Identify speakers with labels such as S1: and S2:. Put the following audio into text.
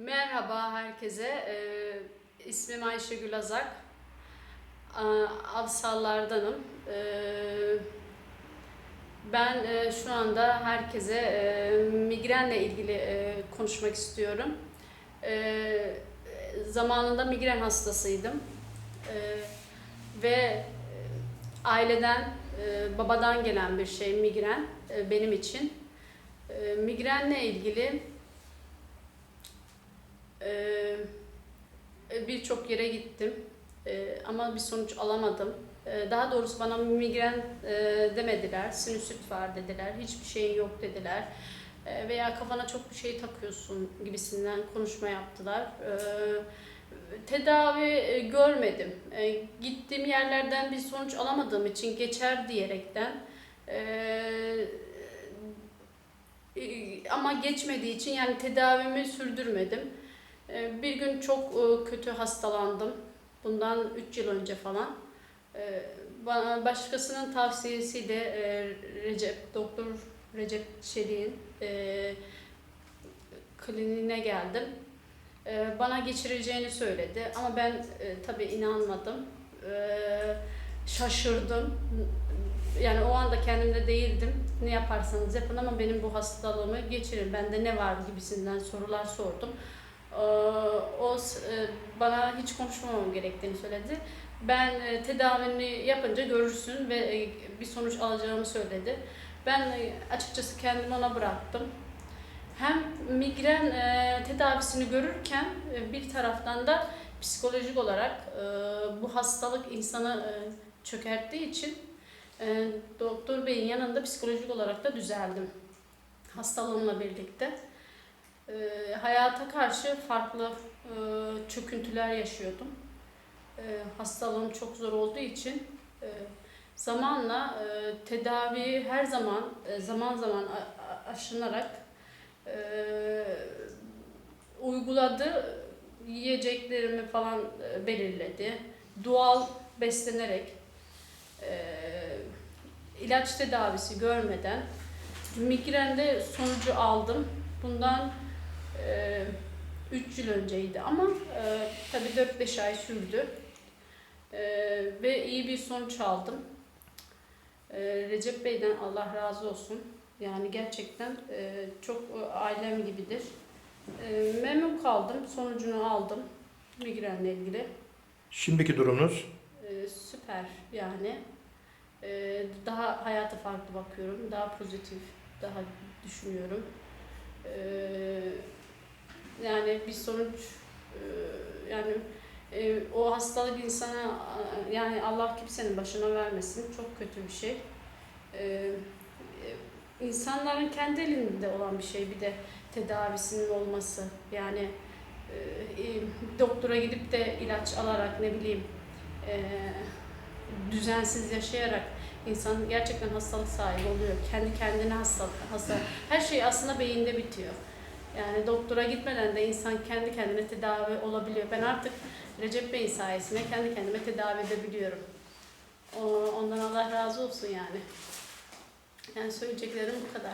S1: Merhaba herkese. Ee, ismim Ayşegül Azak. Aa, Avsallardanım. Ee, ben e, şu anda herkese e, migrenle ilgili e, konuşmak istiyorum. Ee, zamanında migren hastasıydım. Ee, ve e, aileden, e, babadan gelen bir şey migren e, benim için. E, migrenle ilgili ee, birçok yere gittim Ee, ama bir sonuç alamadım. Ee, daha doğrusu bana migren e, demediler, sinüsit var dediler, hiçbir şeyin yok dediler. Ee, veya kafana çok bir şey takıyorsun gibisinden konuşma yaptılar. Tedavi e, görmedim. Gittiğim yerlerden bir sonuç alamadığım için geçer diyerekten e, e, ama geçmediği için yani tedavimi sürdürmedim. Ee, Bir gün çok e, kötü hastalandım. Bundan 3 yıl önce falan. Ee, başkasının tavsiyesiyle e, Recep, Doktor Recep Çelik'in e, kliniğine geldim. Ee, Bana geçireceğini söyledi ama ben tabii inanmadım. Şaşırdım. Yani o anda kendimde değildim. Ne yaparsanız yapın ama benim bu hastalığımı geçirin. Bende ne var gibisinden sorular sordum. Ee, O e, bana hiç konuşmamam gerektiğini söyledi. Ben e, tedavini yapınca görürsün ve e, bir sonuç alacağımı söyledi. Ben açıkçası kendimi ona bıraktım. Hem migren tedavisini görürken bir taraftan da psikolojik olarak bu hastalık insanı çökerttiği için doktor beyin yanında psikolojik olarak da düzeldim hastalığımla birlikte e, hayata karşı farklı e, çöküntüler yaşıyordum. E, hastalığım çok zor olduğu için e, zamanla e, tedaviyi her zaman e, zaman zaman aşınarak e, uyguladı. Yiyeceklerimi falan e, belirledi. Doğal beslenerek e, ilaç tedavisi görmeden migrende sonucu aldım. Bundan 3 yıl önceydi ama e, tabii 4-5 ay sürdü. E, ve iyi bir sonuç aldım. E, Recep Bey'den Allah razı olsun. Yani gerçekten e, çok e, ailem gibidir. E, memnun kaldım. Sonucunu aldım. Migrenle ilgili.
S2: Şimdiki durumunuz
S1: E, süper yani. E, daha hayata farklı bakıyorum. Daha pozitif, daha düşünüyorum. E, yani bir sonuç e, yani e, o hastalık insana yani Allah kimsenin başına vermesin. Çok kötü bir şey. E, e, insanların kendi elinde olan bir şey bir de tedavisinin olması. Yani e, e, doktora gidip de ilaç alarak ne bileyim e, düzensiz yaşayarak insan gerçekten hastalık sahibi oluyor. Kendi kendine hastalık, hasta. Her şey aslında beyinde bitiyor. Yani doktora gitmeden de insan kendi kendine tedavi olabiliyor. Ben artık Recep Bey'in sayesinde kendi kendime tedavi edebiliyorum. Ondan Allah razı olsun yani. Yani söyleyeceklerim bu kadar.